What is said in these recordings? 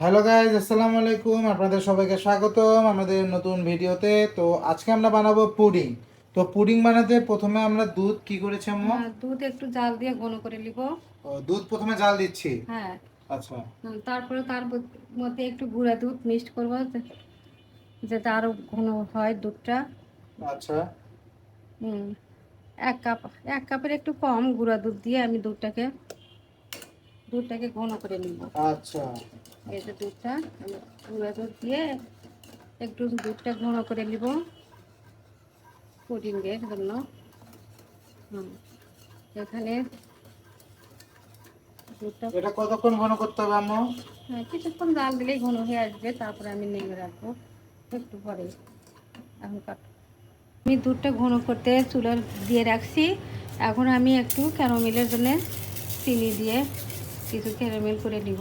Hello guys আসসালামু আলাইকুম। আপনাদের সবাইকে স্বাগতম আমাদের নতুন ভিডিওতে। তো আজকে আমরা বানাবো পুডিং। তো পুডিং বানাতে প্রথমে আমরা দুধ কি করেছি আম্মু? হ্যাঁ, দুধ একটু জাল দিয়ে ঘন করে নিব। দুধ প্রথমে জাল দিচ্ছি? হ্যাঁ। আচ্ছা। তারপরে তার মধ্যে- একটু গুঁড়া দুধ মিক্সড করব যাতে আরও ঘন হয় দুধটা। আচ্ছা। হুম এক কাপ এক কাপের একটু কম গুঁড়া দুধ দিয়ে আমি দুধটাকে দুধটাকে ঘন করে নিব। আচ্ছা। এই যে দুধটা গুঁড়া দুধ দিয়ে একটু দুধটা ঘন করে নিব পুডিংয়ের জন্য। হুম এখানে দুধটা এটা কতক্ষণ ঘন করতে হবে আম্মু? হ্যাঁ কিছুক্ষণ জাল দিলেই ঘন হয়ে আসবে তারপরে আমি নেমে রাখব একটু পরে। এখন কাট। আমি দুধটা ঘন করতে চুলার দিয়ে রাখছি। এখন আমি একটু ক্যারামেলের জন্য চিনি দিয়ে কিছু ক্যারামেল করে নিব।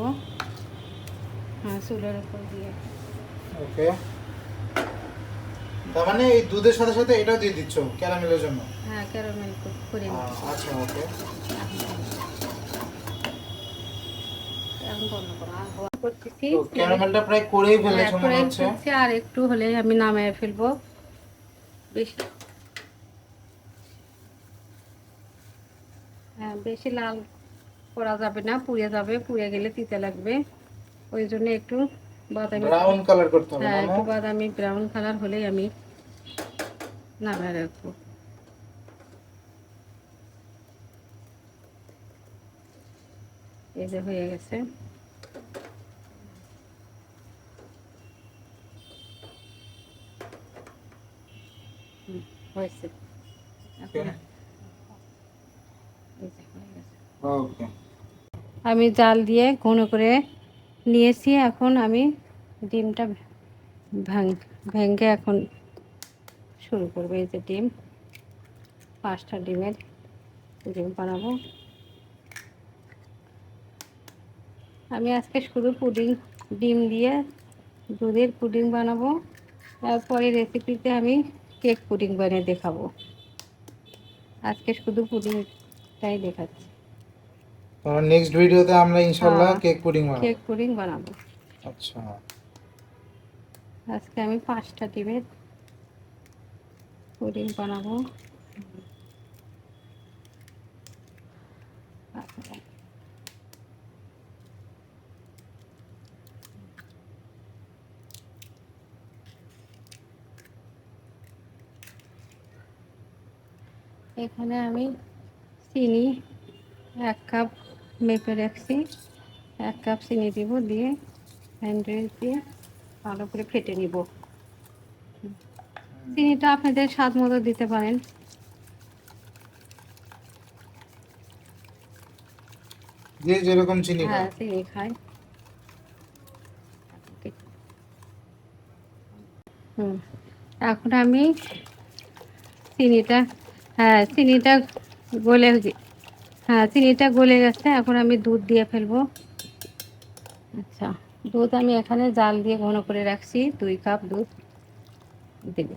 হ্যাঁ চুলার উপর দিয়ে। ওকে। তার মানে এই দুধের সাথে সাথে এটাও দিয়ে দিচ্ছ ক্যারামেলের জন্য? হ্যাঁ ক্যারামেল করে আচ্ছা ওকে। ক্যারামেলটা প্রায় করেই ফেলেছো হ্যাঁ, মনে হচ্ছে। আর একটু হলে আমি নামিয়ে ফেলব। বেশি হ্যাঁ বেশি লাল করা যাবে না পুড়ে যাবে পুড়ে গেলে তিতে লাগবে। ওই জন্য একটু বাদামি ব্রাউন কালার করতে হবে হ্যাঁ একটু বাদামি ব্রাউন কালার হলেই আমি নামিয়ে রাখব। এই যে হয়ে গেছে। হয়েছে। এখন এই যে হয়ে গেছে। আমি জাল দিয়ে ঘন করে নিয়েছি, এখন আমি ডিমটা ভাঙ ভেঙে এখন শুরু করব। এই যে ডিম, পাঁচটা ডিমের ডিম বানাবো। আমি আজকে শুধু পুডিং, ডিম দিয়ে দুধের পুডিং বানাবো। তারপরে রেসিপিতে আমি কেক পুডিং বানিয়ে দেখাবো। আজকে শুধু পুডিংটাই দেখাচ্ছি। তাহলে নেক্সট ভিডিওতে আমরা ইনশাআল্লাহ হ্যাঁ। কেক পুডিং বানাবো। কেক পুডিং বানাবো। আচ্ছা। আজকে আমি পাঁচটা ডিমের পুডিং বানাবো। এখানে আমি চিনি এক কাপ মেপে রাখছি। এক কাপ চিনি দিব দিয়ে হ্যান্ডেল দিয়ে ভালো করে ফেটে নিব। চিনিটা আপনাদের স্বাদ মতো দিতে পারেন। যে যেরকম চিনি হ্যাঁ চিনি খাই হুম এখন আমি চিনিটা হ্যাঁ চিনিটা গলে হ্যাঁ চিনিটা গলে গেছে এখন আমি দুধ দিয়ে ফেলব। আচ্ছা দুধ আমি এখানে জাল দিয়ে ঘন করে রাখছি দুই কাপ দুধ দেব।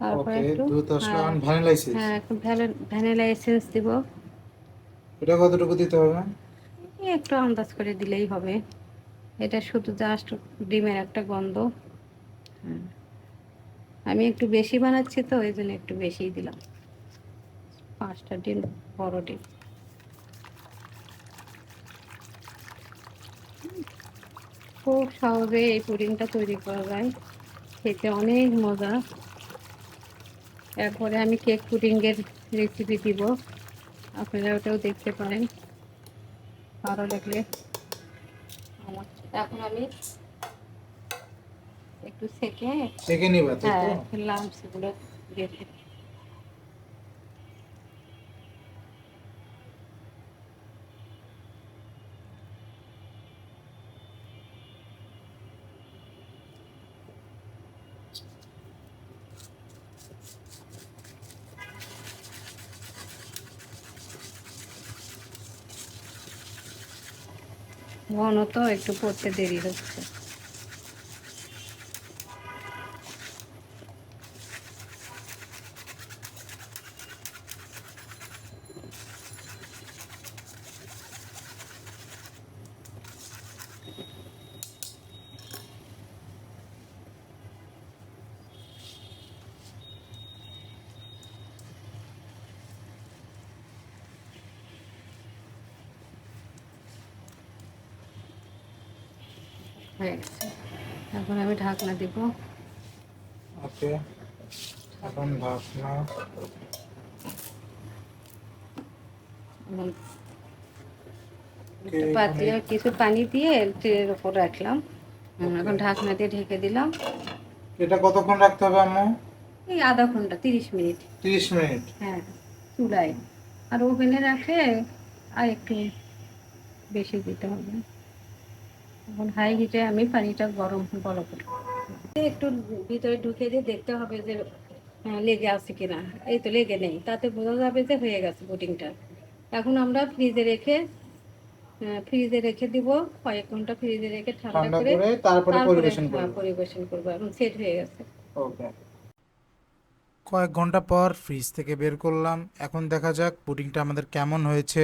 তারপরে একটু হ্যাঁ একটু ভ্যানিলা এসেন্স দিব। এটা কতটুকু দিতে হবে? একটু আন্দাজ করে দিলেই হবে। এটা শুধু জাস্ট ডিমের একটা গন্ধ। আমি একটু বেশি বানাচ্ছি তো ওই জন্য একটু বেশিই দিলাম। পাঁচটা ডিম বড় ডিম। খুব সহজে এই পুডিংটা তৈরি করা যায়। খেতে অনেক মজা। এরপরে আমি কেক পুডিংয়ের রেসিপি দিব। আপনারা ওটাও দেখতে পারেন। ভালো লাগলে। এখন আমি একটু সেকে সেকে নিবা তো? হ্যাঁ তো লাম্পসগুলো দিয়ে দেব। ঘন তো একটু পড়তে দেরি হচ্ছে হয়ে গেছে। এখন আমি ঢাকনা দিব। ওকে এখন ঢাকনা। পাতলে কিছু পানি দিয়ে ট্রের উপর রাখলাম। এখন ঢাকনা দিয়ে ঢেকে দিলাম। এটা কতক্ষণ রাখতে হবে আম্মু? এই আধা ঘণ্টা তিরিশ মিনিট। তিরিশ মিনিট। হ্যাঁ চুলায়। আর ওভেনে রাখলে আর একটু বেশি দিতে হবে। এখন হাই হিটে আমি পানিটা গরম বড় করে। একটু ভিতরে ঢুকে দিয়ে দেখতে হবে যে লেগে আছে কিনা। এই তো লেগে নেই। তাতে বোঝা যাবে যে হয়ে গেছে পুডিংটা এখন আমরা ফ্রিজে রেখে ফ্রিজে রেখে দিব। কয়েক ঘণ্টা ফ্রিজে রেখে ঠান্ডা করে তারপরে পরিবেশন হ্যাঁ, করব। পরিবেশন করব। এখন সেট হয়ে গেছে। ওকে। কয়েক ঘণ্টা পর ফ্রিজ থেকে বের করলাম। এখন দেখা যাক পুডিংটা আমাদের কেমন হয়েছে।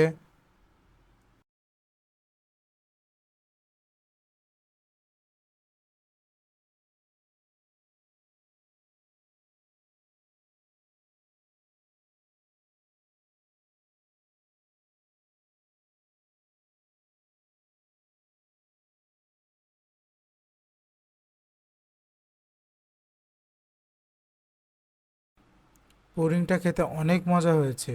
পুডিংটা খেতে অনেক মজা হয়েছে।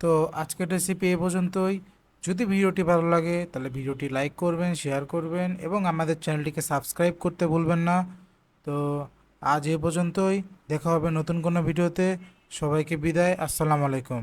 তো আজকের রেসিপি এ পর্যন্তই। যদি ভিডিওটি ভালো লাগে, তাহলে ভিডিওটি লাইক করবেন শেয়ার করবেন এবং আমাদের চ্যানেলটিকে সাবস্ক্রাইব করতে ভুলবেন না। তো আজ এ পর্যন্তই। দেখা হবে নতুন কোনো ভিডিওতে। সবাইকে বিদায়। আসসালামু আলাইকুম।